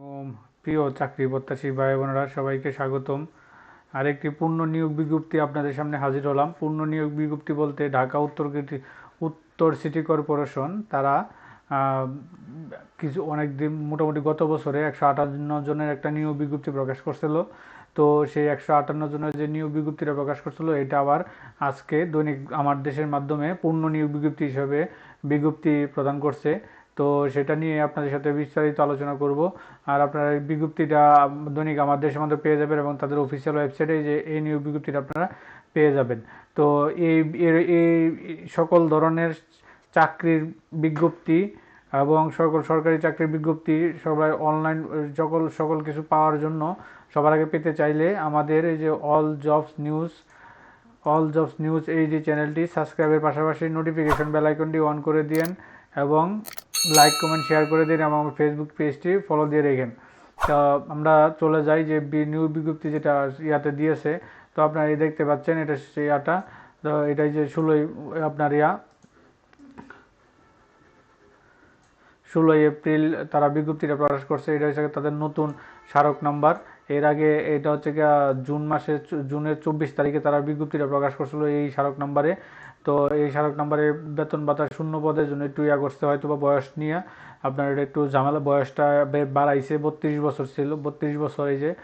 আলাইকুম। প্রিয় চাকরি প্রত্যাশী ভাই বোনেরা, সবাইকে স্বাগতম। আরেকটি পূর্ণ নিয়োগ বিজ্ঞপ্তি আপনাদের সামনে হাজির হলাম। পূর্ণ নিয়োগ বিজ্ঞপ্তি বলতে ঢাকা উত্তর উত্তর সিটি কর্পোরেশন। তারা কিছু অনেক দিন, মোটামুটি গত বছরে একশো আটান্ন জনের একটা নিয়োগ বিজ্ঞপ্তি প্রকাশ করছিল। তো সেই একশো আটান্ন জনের যে নিয়োগ বিজ্ঞপ্তিটা প্রকাশ করছিল, এটা আবার আজকে দৈনিক, আমার দেশের মাধ্যমে পূর্ণ নিয়োগ বিজ্ঞপ্তি হিসেবে বিজ্ঞপ্তি প্রদান করছে। তো সেটা নিয়ে আপনাদের সাথে বিস্তারিত আলোচনা করব। আর আপনারা এই বিজ্ঞপ্তিটা দৈনিক আমার দেশের মধ্যে পেয়ে যাবেন এবং তাদের অফিসিয়াল ওয়েবসাইটে যে এই নিয়োগ বিজ্ঞপ্তিটা আপনারা পেয়ে যাবেন। তো এই এই সকল ধরনের চাকরির বিজ্ঞপ্তি এবং সকল সরকারি চাকরির বিজ্ঞপ্তি সবাই অনলাইন সকল সকল কিছু পাওয়ার জন্য সবার আগে পেতে চাইলে আমাদের এই যে all jobs news all jobs news এই যে চ্যানেলটি সাবস্ক্রাইবের পাশাপাশি নোটিফিকেশন বেল আইকনটি অন করে দিন এবং লাইক কমেন্ট শেয়ার করে দিন এবং আমার ফেসবুক পেজটি ফলো দিয়ে রেখেন। তো আমরা চলে যাই যে নিউ বিজ্ঞপ্তি যেটা ইয়াতে দিয়েছে। তো আপনারা এই দেখতে পাচ্ছেন, এটা ইয়াটা। তো এটাই যে ষোলোই আপনার ইয়া। ষোলোই এপ্রিল তারা বিজ্ঞপ্তিটা প্রকাশ করছে। এটা হচ্ছে তাদের নতুন স্মারক নাম্বার। এর আগে এটা হচ্ছে গিয়া জুন মাসে জুনের চব্বিশ তারিখে তারা বিজ্ঞপ্তিটা প্রকাশ করছিল এই স্মারক নাম্বারে। তো এই স্মারক নাম্বারে বেতন ভাতা শূন্য পদের জন্য একটু ইয়া করতে হয়তো বা বয়স নিয়ে। আপনার এটা একটু ঝামেলা, বয়সটা বাড়াইছে, বত্রিশ বছর ছিল, বত্রিশ বছর এই যে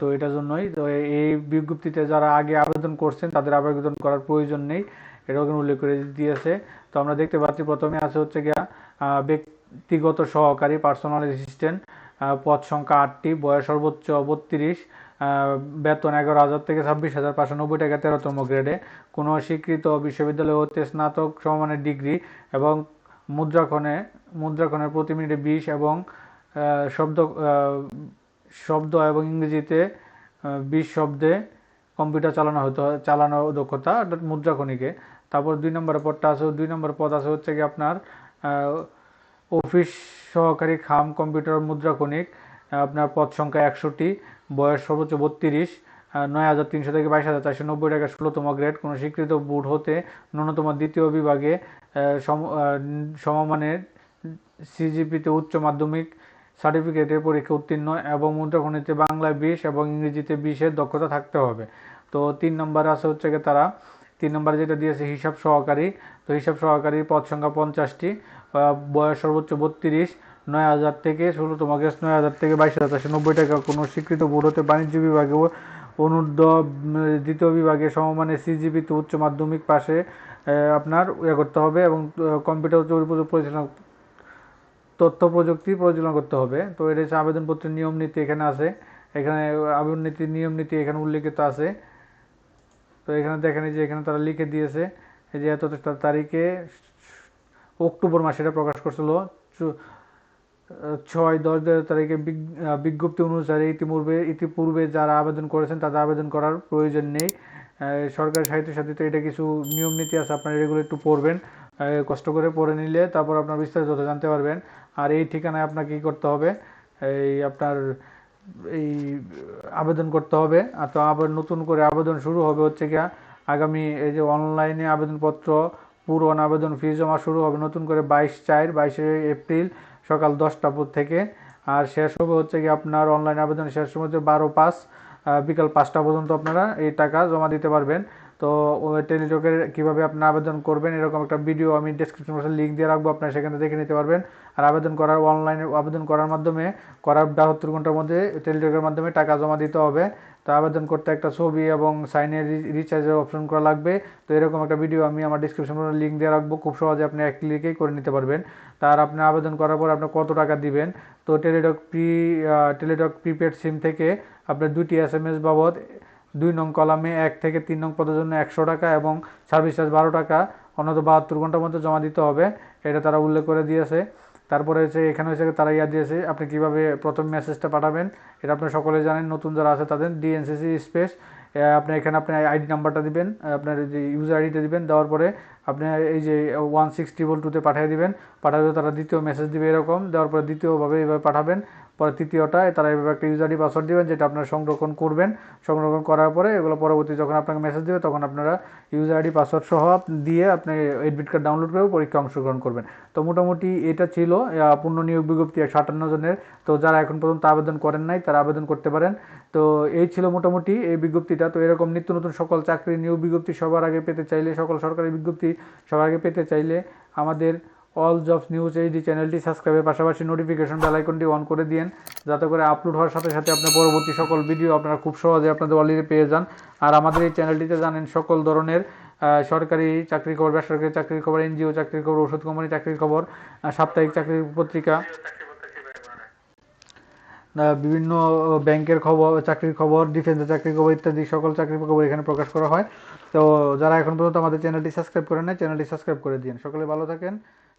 তো এটার জন্যই। তো এই- বিজ্ঞপ্তিতে যারা আগে আবেদন করছেন, তাদের আবেদন করার প্রয়োজন নেই। কিন্তু উল্লেখ করে দিয়েছে। তো আমরা দেখতে পাচ্ছি, প্রথমে আছে হচ্ছে গিয়া ব্যক্তিগত সহকারী পার্সোনাল অ্যাসিস্ট্যান্ট পদ সংখ্যা আটটি, বয়স সর্বোচ্চ বত্রিশ বেতন এগারো হাজার থেকে ছাব্বিশ হাজার পাঁচশো নব্বই টাকা, তেরোতম গ্রেডে। কোনো স্বীকৃত বিশ্ববিদ্যালয় হতে স্নাতক সমমানের ডিগ্রি এবং মুদ্রাক্ষণে, মুদ্রাক্ষণের প্রতি মিনিটে বিশ এবং শব্দ শব্দ এবং ইংরেজিতে বিশ শব্দে কম্পিউটার চালানো হতো, চালানো দক্ষতা, অর্থাৎ মুদ্রাক্ষণিকে। তারপর দুই নম্বর পদটা আছে, দুই নম্বর পদ আছে হচ্ছে কি আপনার অফিস সহকারী খাম কম্পিউটার মুদ্রাক্ষণিক আপনার পদ সংখ্যা একশোটি বয়স সর্বোচ্চ বত্রিশ নয় হাজার তিনশো থেকে বাইশ হাজার চারশো নব্বই টাকা ষোলোতম গ্রেড, কোনো স্বীকৃত বোর্ড হতে ন্যূনতম দ্বিতীয় বিভাগে সমমানের সিজিপিতে উচ্চ মাধ্যমিক সার্টিফিকেটের পরীক্ষা উত্তীর্ণ এবং মুদ্রাক্ষণিতে বাংলায় বিশ এবং ইংরেজিতে বিশের দক্ষতা থাকতে হবে। তো তিন নম্বর আছে হচ্ছে গিয়ে তারা, তিন নম্বরে যেটা দিয়েছে হিসাব সহকারী, তো হিসাব সহকারী পদ সংখ্যা পঞ্চাশটি বয়স সর্বোচ্চ বত্রিশ নয় হাজার থেকে ষোলোতম গ্যাস নয় হাজার থেকে বাইশ হাজার চারশো নব্বই টাকা কোনো স্বীকৃত বোর্ড হতে বাণিজ্য বিভাগে উম, দ্বিতীয় বিভাগে সমমানের সিজিপিতে উচ্চ মাধ্যমিক পাশে আপনার ইয়ে করতে হবে এবং কম্পিউটার পরিচালনা তথ্য প্রযুক্তি পরিচালনা করতে হবে। তো এটা হচ্ছে আবেদনপত্রের নিয়ম নীতি এখানে আছে। এখানে আবেদন নীতি নিয়ম নীতি এখানে উল্লেখিত আছে। তো এখানে দেখেন যে এখানে তারা লিখে দিয়েছে যে এত তারিখে অক্টোবর মাসে এটা প্রকাশ করছিল। ছয়, দশ তারিখে বিজ্ঞপ্তি অনুসারে ইতিপূর্বে ইতিপূর্বে যারা আবেদন করেছেন তাদের আবেদন করার প্রয়োজন নেই। সরকারি সাহিত্যের সাথে তো এটা কিছু নিয়ম নীতি আছে, আপনারা এগুলো একটু পড়বেন কষ্ট করে পড়ে নিলে তারপর আপনার বিস্তারিত জানতে পারবেন। আর এই ঠিকানায় আপনাকে কী করতে হবে? এই আপনার, এই আবেদন করতে হবে। আর তো আবার নতুন করে আবেদন শুরু হবে হচ্ছে কি আগামী এই যে অনলাইনে আবেদনপত্র পূরণ আবেদন ফি জমা শুরু হবে নতুন করে বাইশ চার, বাইশে এপ্রিল সকাল দশটা পর থেকে। আর শেষ হবে হচ্ছে কি আপনার অনলাইন আবেদন শেষ সময় হচ্ছে বারো পাঁচ বিকাল পাঁচটা পর্যন্ত আপনারা এই টাকা জমা দিতে পারবেন। তো টেলিটকের কীভাবে আপনি আবেদন করবেন এরকম একটা ভিডিও আমি ডেসক্রিপশন বক্সে লিঙ্ক দিয়ে রাখব, আপনারা সেখানে দেখে নিতে পারবেন। আর আবেদন করার অনলাইনে আবেদন করার মাধ্যমে করার বাহাত্তর ঘণ্টার মধ্যে টেলিটকের মাধ্যমে টাকা জমা দিতে হবে। তো আবেদন করতে একটা ছবি এবং সাইনের রিচার্জের অপশন করা লাগবে। তো এরকম একটা ভিডিও আমি আমার ডিসক্রিপশন লিঙ্ক দিয়ে রাখব। খুব সহজে আপনি এক ক্লিকেই করে নিতে পারবেন। তার আপনি আবেদন করার পর আপনি কত টাকা দিবেন? তো Teletalk pre Teletalk prepaid SIM থেকে আপনার দুটি এস এম এস বাবদ দুই নং কলামে এক থেকে তিন নং পদের জন্য একশো টাকা এবং সার্ভিস চার্জ বারো টাকা অন্যত বাহাত্তর ঘণ্টার মধ্যে জমা দিতে হবে। এটা তারা উল্লেখ করে দিয়েছে। তারপরে হচ্ছে এখানে হচ্ছে তারা ইয়া দিয়েছে, আপনি কীভাবে প্রথম মেসেজটা পাঠাবেন, এটা আপনি সকলে জানেন, নতুন যারা আছে তাদের ডিএনসিসি স্পেস আপনি এখানে আপনি আইডি নাম্বারটা দিবেন, আপনার যে ইউজার আইডিটা দিবেন, দেওয়ার পরে আপনি এই যে ওয়ান সিক্স ট্রিপল টুতে পাঠিয়ে দিবেন, পাঠালে তারা দ্বিতীয় মেসেজ দিবে এরকম, দেওয়ার পরে দ্বিতীয়ভাবে এভাবে পাঠাবেন পরে তৃতীয়টা তারা এভাবে একটা ইউজার আইডি পাসওয়ার্ড দেবেন, যেটা আপনারা সংরক্ষণ করবেন। সংরক্ষণ করার পরে এগুলো পরবর্তী যখন আপনাকে মেসেজ দেবে, তখন আপনারা ইউজার আইডি পাসওয়ার্ড সহ দিয়ে আপনি এডমিট কার্ড ডাউনলোড করে পরীক্ষা অংশগ্রহণ করবেন। তো মোটামুটি এটা ছিল পূর্ণ নিয়োগ বিজ্ঞপ্তি একশো আটান্ন জনের। তো যারা এখন পর্যন্ত আবেদন করেন নাই, তারা আবেদন করতে পারেন। তো এই ছিল মোটামুটি এই বিজ্ঞপ্তিটা। তো এরকম নিত্য নতুন সকল চাকরি নিয়োগ বিজ্ঞপ্তি সবার আগে পেতে চাইলে, সকল সরকারি বিজ্ঞপ্তি সবার আগে পেতে চাইলে আমাদের অল জবস নিউজ এইচডি চ্যানেলটি সাবস্ক্রাইবের পাশাপাশি নোটিফিকেশন বেল আইকনটি অন করে দিন যাতে করে আপলোড হওয়ার সাথে সাথে আপনার পরবর্তী সকল ভিডিও আপনারা খুব সহজে আপনাদের অলরেডি পেয়ে যান। আর আমাদের এই চ্যানেলটিতে জানেন সকল ধরনের সরকারি চাকরির খবর, বেসরকারি চাকরির খবর, এনজিও চাকরির খবর, ওষুধ কোম্পানি চাকরির খবর সাপ্তাহিক চাকরির পত্রিকা বিভিন্ন ব্যাংকের খবর চাকরির খবর ডিফেন্সের চাকরির খবর ইত্যাদি সকল চাকরির খবর এখানে প্রকাশ করা হয়। তো যারা এখন পর্যন্ত আমাদের চ্যানেলটি সাবস্ক্রাইব করেন না চ্যানেলটি সাবস্ক্রাইব করে দিন সকলে ভালো থাকেন।